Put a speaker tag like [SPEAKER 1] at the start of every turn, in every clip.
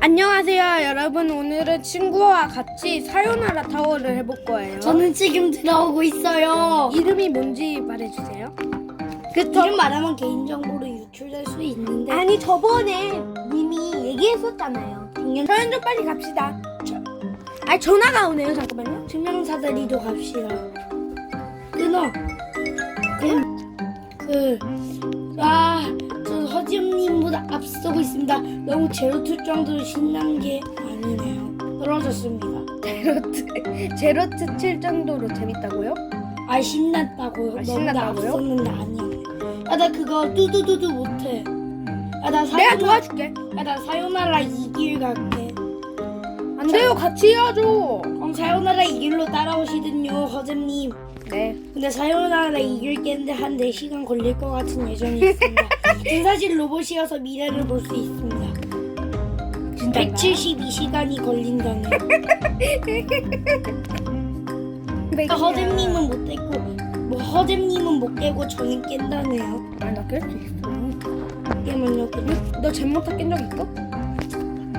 [SPEAKER 1] 안녕하세요 여러분 오늘은 친구와 같이 사요나라 타워를 해볼 거예요
[SPEAKER 2] 저는 지금 들어오고 있어요.
[SPEAKER 1] 이름이 뭔지 말해주세요
[SPEAKER 2] 그 이름 말하면 개인정보로 유출될 수 있는데
[SPEAKER 1] 아니 저번에 님이 얘기했었잖아요
[SPEAKER 2] 당연
[SPEAKER 1] 서현 좀 빨리 갑시다 아니 전화가 오네요 잠깐만요
[SPEAKER 2] 증명사다리도 갑시다. 끊어. 그, 그, 아, 저 허지엄님보다 앞서고 있습니다. 너무 제로투 정도로 신난 게 아니네요. 떨어졌습니다.
[SPEAKER 1] 제로트 제로트 칠 정도로 재밌다고요?
[SPEAKER 2] 아, 신났다고요.
[SPEAKER 1] 아,
[SPEAKER 2] 너무
[SPEAKER 1] 신났다고요?
[SPEAKER 2] 앞섰는데 아니야. 아, 나 그거 뚜두두두 못해. 아, 나 사요나,
[SPEAKER 1] 내가 도와줄게
[SPEAKER 2] 아, 나 사요나라 이길 갈게.
[SPEAKER 1] 안 돼요 같이 해야죠
[SPEAKER 2] 그럼 사요나라 이길로 따라오시든요, 허잼님.
[SPEAKER 1] 네
[SPEAKER 2] 근데 사요나라 이길 겠는데 한 4시간 걸릴 것 같은 예정이 있습니다. 전 사실 로봇이어서 미래를 볼 수 있습니다.
[SPEAKER 1] 진짜
[SPEAKER 2] 172시간이 걸린다네요. 그러니까 허잼님은 못 깼고, 뭐 허잼님은 못 깨고 저는 깬다네요.
[SPEAKER 1] 아니 나깰 수 있어
[SPEAKER 2] 깨면요, 그냥
[SPEAKER 1] 너 잼모타 깬적 있어?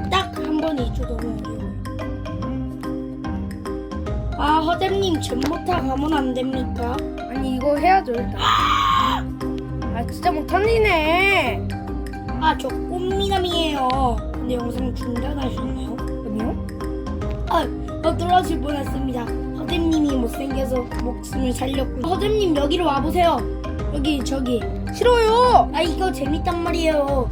[SPEAKER 2] 딱 한 번이죠, 너무 어려워요. 아, 허잼님 잼모타 가면 안 됩니까?
[SPEAKER 1] 아니 이거 해야죠 일단 아 진짜 못하니네
[SPEAKER 2] 아, 저 꽃미남이에요. 근데 영상 중단하셨나요?
[SPEAKER 1] 아니요?
[SPEAKER 2] 아, 어, 떨어질 뻔했습니다. 허잼님이 못생겨서 목숨을 살렸고. 허잼님 여기로 와보세요. 여기 저기.
[SPEAKER 1] 싫어요
[SPEAKER 2] 아 이거 재밌단 말이에요.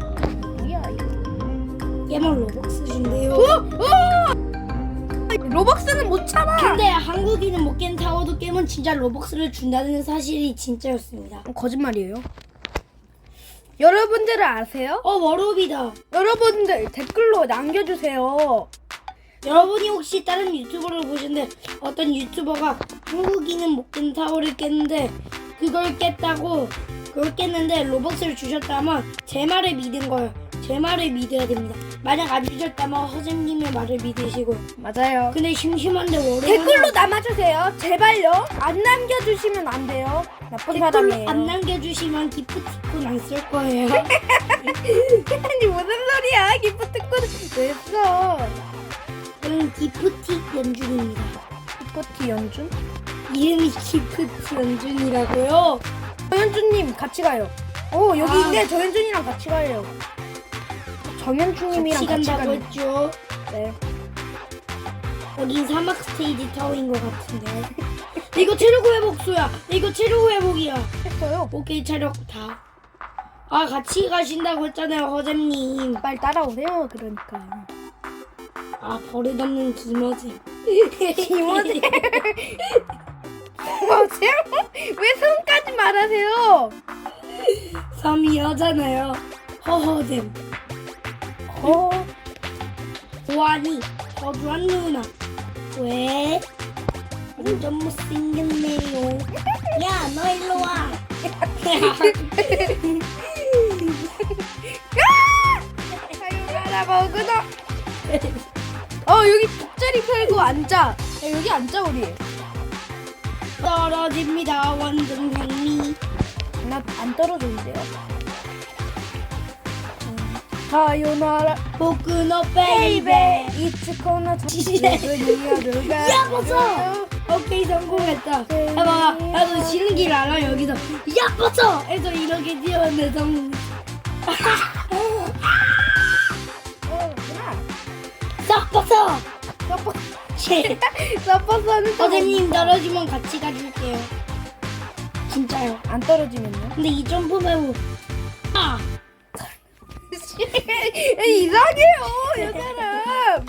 [SPEAKER 1] 뭐야 이거
[SPEAKER 2] 얘만 로벅스신데요.
[SPEAKER 1] 어? 로벅스는 못 참아
[SPEAKER 2] 근데 한국인은 못 깬 타워도 깨면 진짜 로벅스를 준다는 사실이 진짜였습니다.
[SPEAKER 1] 어, 거짓말이에요 여러분들은 아세요?
[SPEAKER 2] 어 워롭이다.
[SPEAKER 1] 여러분들 댓글로 남겨주세요
[SPEAKER 2] 여러분이 혹시 다른 유튜버를 보시는데 어떤 유튜버가 한국인은 못 깬 타워를 깼는데 그걸 깼다고 그걸 깼는데 로벅스를 주셨다면 제 말을 믿은 거예요. 제 말을 믿어야 됩니다. 만약 안 주셨다면 허잼님의 말을 믿으시고
[SPEAKER 1] 맞아요
[SPEAKER 2] 근데 심심한데 워롭
[SPEAKER 1] 댓글로 남아주세요 제발요 안 남겨주시면 안 돼요 나쁜 사람이에요
[SPEAKER 2] 안 남겨주시면 기프티콘 안 쓸 거예요.
[SPEAKER 1] 아니 무슨 소리야 기프트콘 왜 써?
[SPEAKER 2] 저는 기프티 연준입니다.
[SPEAKER 1] 기프트 연준?
[SPEAKER 2] 이름이 기프티 연준이라고요.
[SPEAKER 1] 정현주님 같이 가요 오 여기
[SPEAKER 2] 아.
[SPEAKER 1] 있네 정현준이랑 같이 가요 정현주님이랑
[SPEAKER 2] 같이 간다고
[SPEAKER 1] 가요
[SPEAKER 2] 했죠.
[SPEAKER 1] 네.
[SPEAKER 2] 여긴 사막 스테이지 타워인 것 같은데. 이거 체력 회복 소야. 이거 체력 회복이야.
[SPEAKER 1] 했어요
[SPEAKER 2] 오케이 체력 다. 아 같이 가신다고 했잖아요 허잼님.
[SPEAKER 1] 빨리 따라오세요 그러니까
[SPEAKER 2] 아 버릇없는 김어지.
[SPEAKER 1] 김어지. 뭐세요? 왜 손까지 말하세요?
[SPEAKER 2] 섬이 여잖아요. 허허잼.
[SPEAKER 1] 어
[SPEAKER 2] 보아니 거주한 누나. 왜? 완전 못생겼네요. 야 너 일로 와.
[SPEAKER 1] 사요나라 먹으러 어 여기 돗자리 펴고 앉아 야, 여기 앉아 우리
[SPEAKER 2] 떨어집니다 완전 백미.
[SPEAKER 1] 나 안 떨어졌는데요 사요나라
[SPEAKER 2] 보크노 베이베.
[SPEAKER 1] 이츠코나
[SPEAKER 2] 야, 벗어! 오케이 성공했다. 해봐, 나도 쉬는 길 알아 여기서. 야 벗어! 해서 이렇게 뛰었는데 성공. 싹 벗어! 씨.
[SPEAKER 1] 서퍼스는
[SPEAKER 2] 선생님 떨어지면 같이 가줄게요. 진짜요.
[SPEAKER 1] 안 떨어지면요?
[SPEAKER 2] 근데 이 점프 매우 아
[SPEAKER 1] 이상해요 이 사람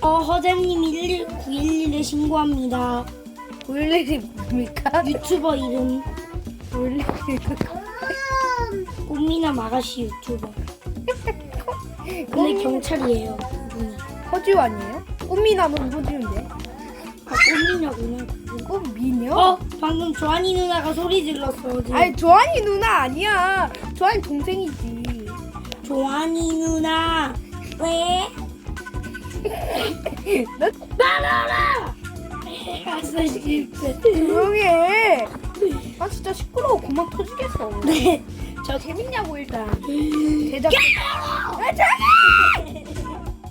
[SPEAKER 2] 어, 허잼님 11911에 신고합니다.
[SPEAKER 1] 911이 뭡니까?
[SPEAKER 2] 유튜버 이름
[SPEAKER 1] 911
[SPEAKER 2] 꽃미남 아가씨 유튜버. 근데 경찰이에요. 이분이.
[SPEAKER 1] 허지우 아니에요? 꽃미남은 허지우인데
[SPEAKER 2] 아 꽃미녀구나.
[SPEAKER 1] 꽃미녀?
[SPEAKER 2] 어 방금 조한이 누나가 소리 질렀어. 어제.
[SPEAKER 1] 아니 조한이 누나 아니야 조한이 동생이지
[SPEAKER 2] 조한이 누나 왜?
[SPEAKER 1] 너
[SPEAKER 2] 말아라. 아싸 실패.
[SPEAKER 1] 조용해 아 진짜 시끄러워 그만 터지겠어
[SPEAKER 2] 네.
[SPEAKER 1] 저 재밌냐고 일단 제작
[SPEAKER 2] 야!
[SPEAKER 1] 아,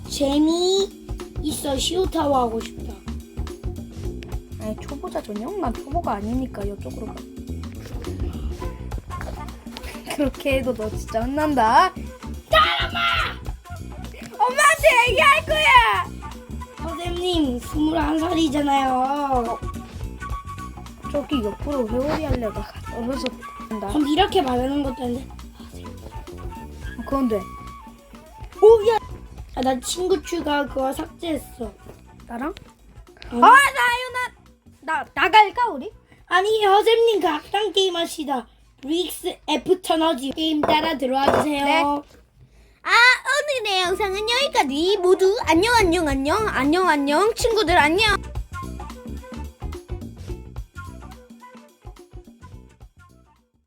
[SPEAKER 2] 재미 있어 시오타워 하고 싶다.
[SPEAKER 1] 아니 초보자 전용? 난 초보가 아니니까 이쪽으로 가. 그렇게 해도 너 진짜 혼난다. 따라마! 엄마한테 얘기할 거야.
[SPEAKER 2] 선생님 21살이잖아요.
[SPEAKER 1] 저기 옆으로 회오리 하려다가 떨어져 간다.
[SPEAKER 2] 그럼 이렇게 말하는 것도.
[SPEAKER 1] 그건 돼.
[SPEAKER 2] 오야. 아, 나 친구 추가 그거 삭제했어.
[SPEAKER 1] 나랑?
[SPEAKER 2] 응.
[SPEAKER 1] 아 나유나 나 나갈까 우리?
[SPEAKER 2] 아니 선생님 그 악당 게임 하시다. 브릭스 F 터너지 게임 따라 들어와 주세요.
[SPEAKER 1] 네. 아 오늘의 영상은 여기까지. 모두 안녕 안녕 안녕. 안녕 안녕. 친구들 안녕